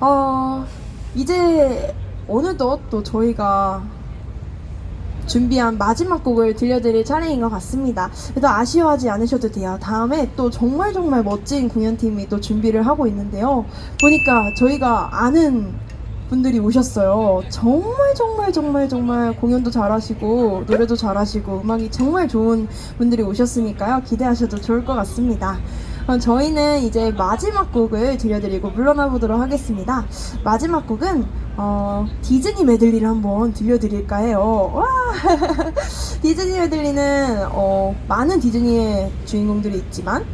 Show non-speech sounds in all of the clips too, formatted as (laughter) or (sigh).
어, 이제 어느덧 또 저희가 준비한 마지막 곡을 들려드릴 차례인 것 같습니다. 그래도 아쉬워하지 않으셔도 돼요. 다음에 또 정말 정말 멋진 공연팀이 또 준비를 하고 있는데요. 보니까 저희가 아는 분들이 오셨어요. 정말 정말 정말 정말 공연도 잘하시고 노래도 잘하시고 음악이 정말 좋은 분들이 오셨으니까요. 기대하셔도 좋을 것 같습니다. 그럼 저희는 이제 마지막 곡을 들려드리고 물러나 보도록 하겠습니다. 마지막 곡은 어, 디즈니 메들리를 한번 들려드릴까 해요. 와! (laughs) 디즈니 메들리는 어, 많은 디즈니의 주인공들이 있지만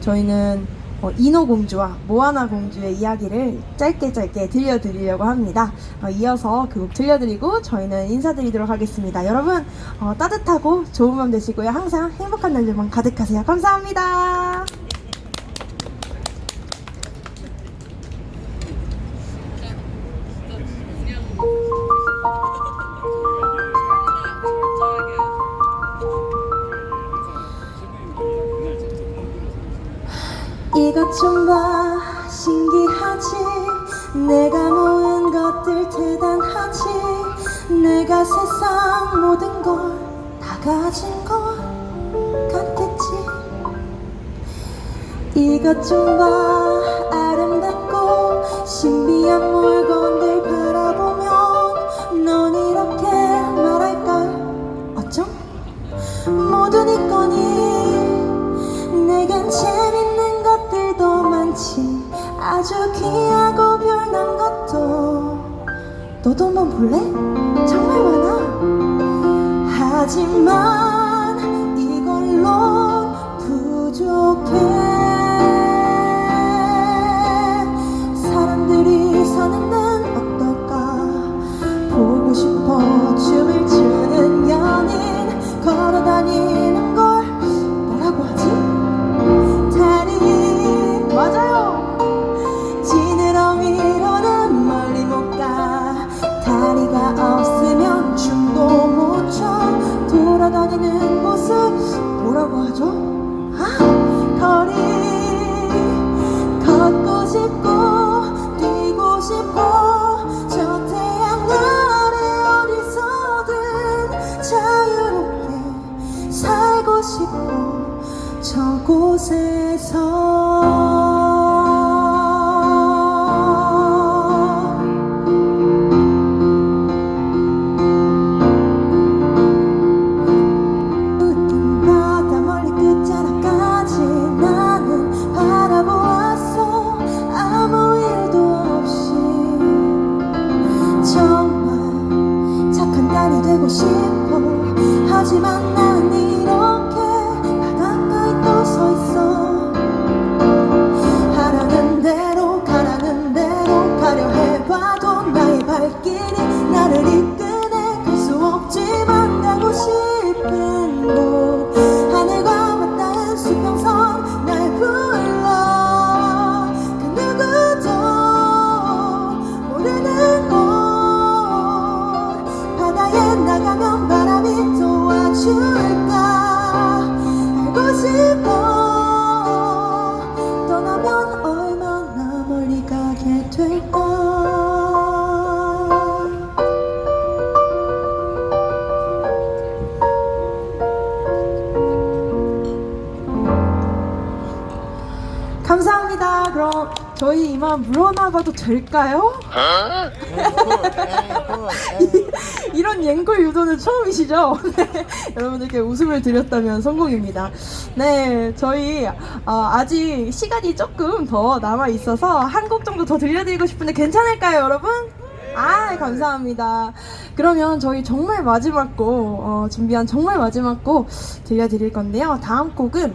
저희는 어, 인어 공주와 모아나 공주의 이야기를 짧게 짧게 들려드리려고 합니다. 어, 이어서 그 곡 들려드리고 저희는 인사드리도록 하겠습니다. 여러분 어, 따뜻하고 좋은 밤 되시고요. 항상 행복한 날들만 가득하세요. 감사합니다. 이것 좀 봐 신기하지. 내가 모은 것들 대단하지. 내가 세상 모든 걸 다 가진 것 같겠지. 이것 좀 봐 아름답고 신비한 물건들 바라보면 넌 이렇게 말할까? 어쩜? 모두 네 거니 내겐 재밌는 많지. 아주 귀하고 별난 것도 너도 한번 볼래? 정말 많아. 하지만 이걸로 부족해 싶고 저곳에서. 정말 착한 딸이 되고 싶어. 하지만 난 봐도 나의 발길이 그럼 저희 이만 물러나가도 될까요? 이런 옌골 유도는 처음이시죠? (laughs) 네, 여러분들께 웃음을 드렸다면 성공입니다. 네, 저희 어, 아직 시간이 조금 더 남아 있어서 한 곡 정도 더 들려드리고 싶은데 괜찮을까요, 여러분? 아, 감사합니다. 그러면 저희 정말 마지막 곡 어, 준비한 정말 마지막 곡 들려드릴 건데요. 다음 곡은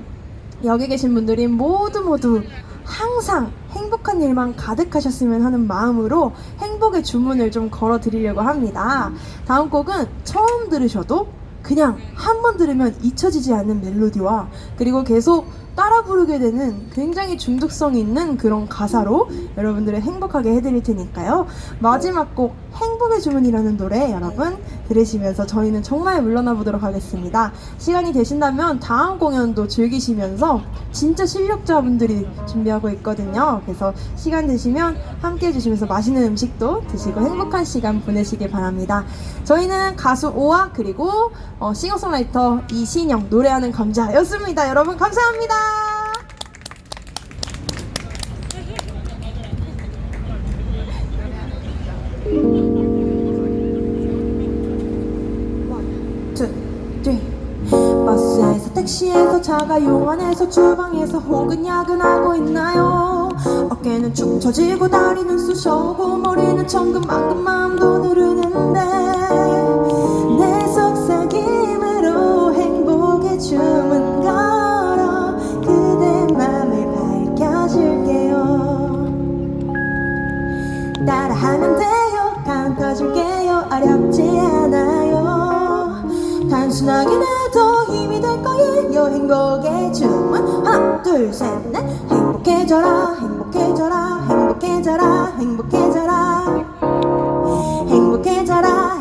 여기 계신 분들이 모두 모두 항상 행복한 일만 가득하셨으면 하는 마음으로 행복의 주문을 좀 걸어 드리려고 합니다. 다음 곡은 처음 들으셔도 그냥 한 번 들으면 잊혀지지 않는 멜로디와 그리고 계속 따라 부르게 되는 굉장히 중독성 있는 그런 가사로 여러분들을 행복하게 해드릴 테니까요. 마지막 곡 행복의 주문이라는 노래 여러분 들으시면서 저희는 정말 물러나 보도록 하겠습니다. 시간이 되신다면 다음 공연도 즐기시면서 진짜 실력자분들이 준비하고 있거든요. 그래서 시간 되시면 함께 해주시면서 맛있는 음식도 드시고 행복한 시간 보내시길 바랍니다. 저희는 가수 오아 그리고 어, 싱어송라이터 이신영 노래하는 감자였습니다. 여러분 감사합니다. 버스에서 택시에서 자가용 안에서 주방에서 혹은 야근하고 있나요? 어깨는 축 처지고 다리는 쑤셔오고 머리는 천근만근 마음도 누르는데 단순하게 해도 힘이 될 거예요 행복의 춤은 하나 둘 셋 넷. 행복해져라 행복해져라 행복해져라 행복해져라. 행복해져라 행복해져라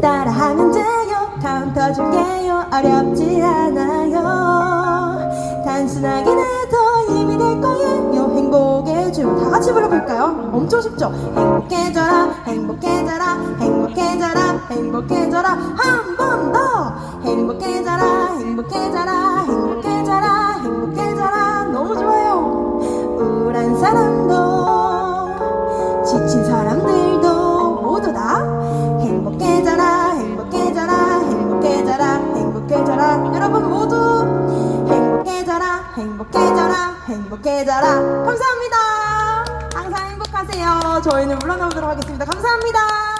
따라하면 돼요 카운터 줄게요. 어렵지 않아요. 단순하긴 해도 힘이 될 거예요. 행복의 춤 다 같이 불러볼까요? 엄청 쉽죠? 행복해져라 행복해져라 행복해져라 행복해져라. 한 번 더 여러분 모두 행복해져라 행복해져라 행복해져라. 감사합니다. 항상 행복하세요. 저희는 물러나보도록 하겠습니다. 감사합니다